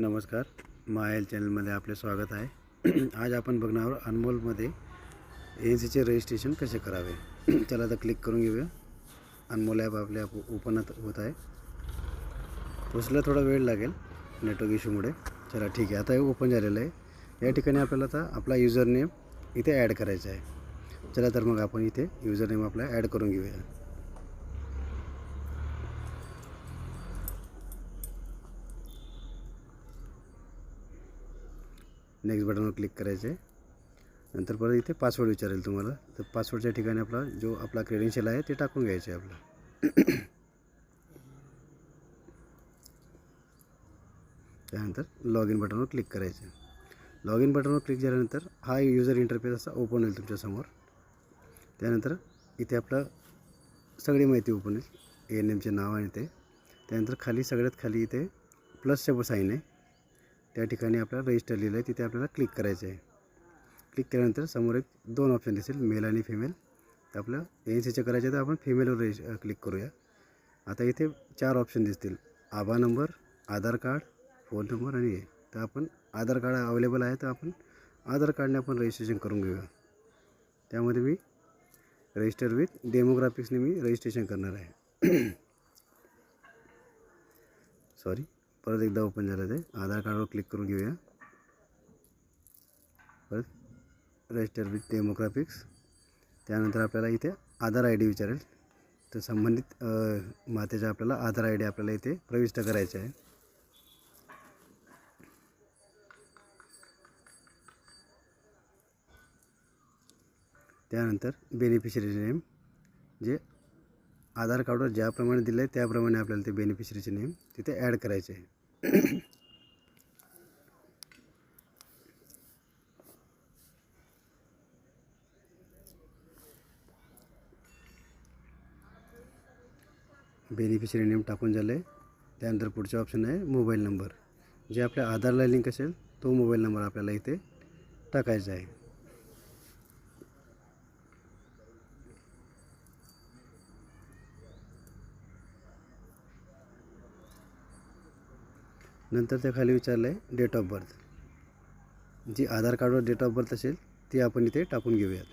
नमस्कार. मायल चॅनलमध्ये आपले स्वागत आहे. आज आपण बघणार आहोत अनमोलमध्ये एन सीचे रजिस्ट्रेशन कसे करावे? चला आता क्लिक करून घेऊया. अनमोल ॲप आपल्या ओपन होत आहे. पोचला थोडा वेळ लागेल नेटवर्क इश्यूमुळे चला ठीक आहे आता हे ओपन झालेलं आहे. या ठिकाणी आपल्याला आता आपला युजर नेम इथे ॲड करायचा आहे. चला तर मग आपण इथे युजर नेम आपला ॲड करून घेऊया. नेक्स्ट बटनवर क्लिक करायचं आहे नंतर परत इथे पासवर्ड विचारेल तुम्हाला. तर पासवर्डच्या ठिकाणी आपला जो आपला क्रेडेन्शियल आहे ते टाकून घ्यायचं आहे आपला. त्यानंतर लॉग इन बटनवर क्लिक करायचं लॉग इन बटनवर क्लिक झाल्यानंतर हा युजर इंटरफेस असा ओपन होईल तुमच्यासमोर त्यानंतर इथे आपलं सगळी माहिती ओपन होईल. एन एमचे नाव आहे ते. त्यानंतर खाली सगळ्यात खाली इथे प्लसचे साईन आहे. त्या ठिकाणी आपल्याला रजिस्टर लिहिलं आहे. तिथे आपल्याला क्लिक करायचं आहे. क्लिक केल्यानंतर समोर एक दोन ऑप्शन दिसेल मेल आणि फिमेल तर आपलं एन सीचं करायचं तर आपण फिमेलवर रजिस् क्लिक करूया. आता इथे चार ऑप्शन दिसतील. आभा number Aadhaar card phone number आणि हे तर आपण आधार कार्ड अवेलेबल आहे तर आपण आधार कार्डने आपण रजिस्ट्रेशन करून घेऊया. त्यामध्ये मी रजिस्टर विथ डेमोग्राफिक्सने मी रजिस्ट्रेशन करणार आहे. सॉरी परत एकदा ओपन झालं ते. आधार कार्डवर क्लिक करून घेऊया. परत रजिस्टर विथ डेमोग्राफिक्स त्यानंतर आपल्याला इथे आधार आय डी विचारेल. तर संबंधित मातेचा आपल्याला आधार आय डी आपल्याला इथे प्रविष्ट करायचा आहे. त्यानंतर बेनिफिशरी नेम जे आधार कार्डवर ज्याप्रमाणे दिलं आहे त्याप्रमाणे आपल्याला ते बेनिफिशरीचे नेम तिथे ॲड करायचे आहे. बेनिफिशरी नेम टाकून झालं आहे त्यानंतर पुढचा ऑप्शन आहे मोबाईल नंबर जे आपल्या आधारला लिंक असेल तो मोबाईल नंबर आपल्याला इथे टाकायचा आहे. नंतर त्या खाली विचारलं आहे डेट ऑफ बर्थ जी आधार कार्डवर डेट ऑफ बर्थ असेल ती आपण इथे टाकून घेऊयात.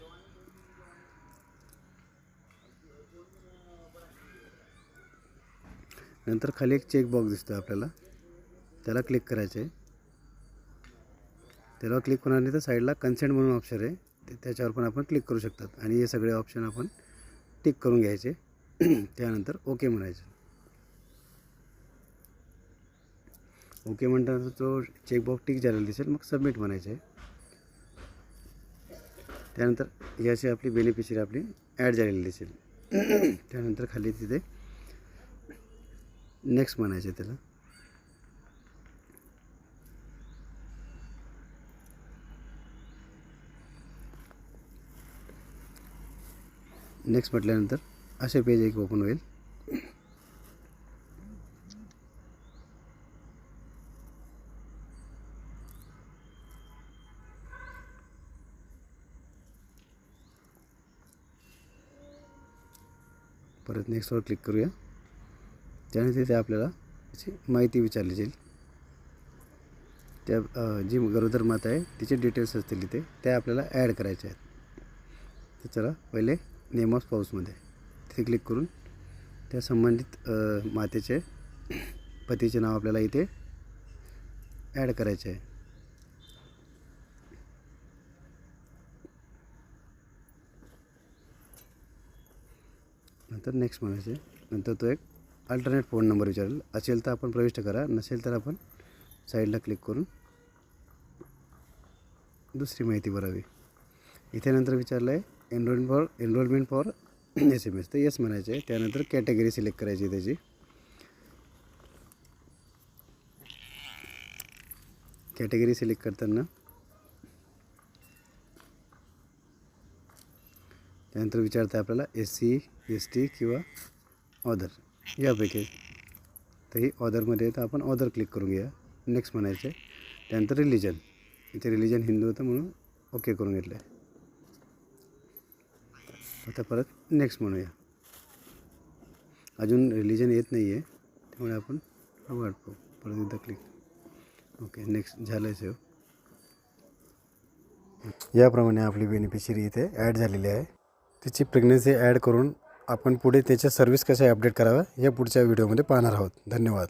नंतर खाली एक चेक बॉक्स दिसतो आपल्याला. त्याला क्लिक करायचं आहे त्याला क्लिक होणार नाही तर साईडला कन्सेंट म्हणून ऑप्शन आहे. ते त्याच्यावर पण आपण क्लिक करू शकतात. आणि हे सगळे ऑप्शन आपण टिक करून घ्यायचे. त्यानंतर ओके म्हणायचं. ओके म्हणताना तो चेकबॉक्स टिक झालेला दिसेल मग सबमिट म्हणायचं आहे. त्यानंतर ही अशी आपली बेनिफिशरी आपली ॲड झालेली दिसेल. त्यानंतर खाली तिथे नेक्स्ट म्हणायचं आहे त्याला. नेक्स्ट म्हटल्यानंतर असे पेज एक ओपन होईल. परत नेक्स्टवर क्लिक करूया. त्याने तिथे आपल्याला त्याची माहिती विचारली जाईल. त्या जी गरोदर माता आहे तिचे डिटेल्स असतील इथे त्या आपल्याला ॲड करायच्या आहेत. तर चला पहिले नेम ऑफ स्पाऊसमध्ये तिथे क्लिक करून त्या संबंधित मातेचे पतीचे नाव आपल्याला इथे ॲड करायचे आहे. नंतर नेक्स्ट म्हणायचे नंतर तो एक अल्टरनेट फोन नंबर विचारेल. असेल तर आपण प्रविष्ट करा. नसेल तर आपण साईडला क्लिक करून दुसरी माहिती भरावी. इथे नंतर विचारलं आहे enrolment for enrolment for S M S तर येस म्हणायचे आहे. त्यानंतर कॅटेगरी सिलेक्ट करायची त्याची. कॅटेगरी सिलेक्ट करताना त्यानंतर विचारतं आपल्याला एस सी एस टी किंवा ऑदर यापैकी. तर ही ऑदरमध्ये तर आपण ऑदर क्लिक करून घ्या नेक्स्ट म्हणायचं आहे त्यानंतर रिलिजन इथे रिलिजन हिंदू होतं म्हणून ओके करून घेतलं आहे आता परत नेक्स्ट म्हणूया. अजून रिलिजन येत नाही आहे त्यामुळे आपण वाट पाहू परत एकदा क्लिक ओके नेक्स्ट झालं आहे सेव्ह याप्रमाणे आपली बेनिफिशरी इथे ॲड झालेली आहे. तिची प्रेग्नन्सी ॲड करून आपण पुढे त्याच्या सर्व्हिस कशा अपडेट कराव्या या पुढच्या व्हिडिओमध्ये पाहणार आहोत. धन्यवाद.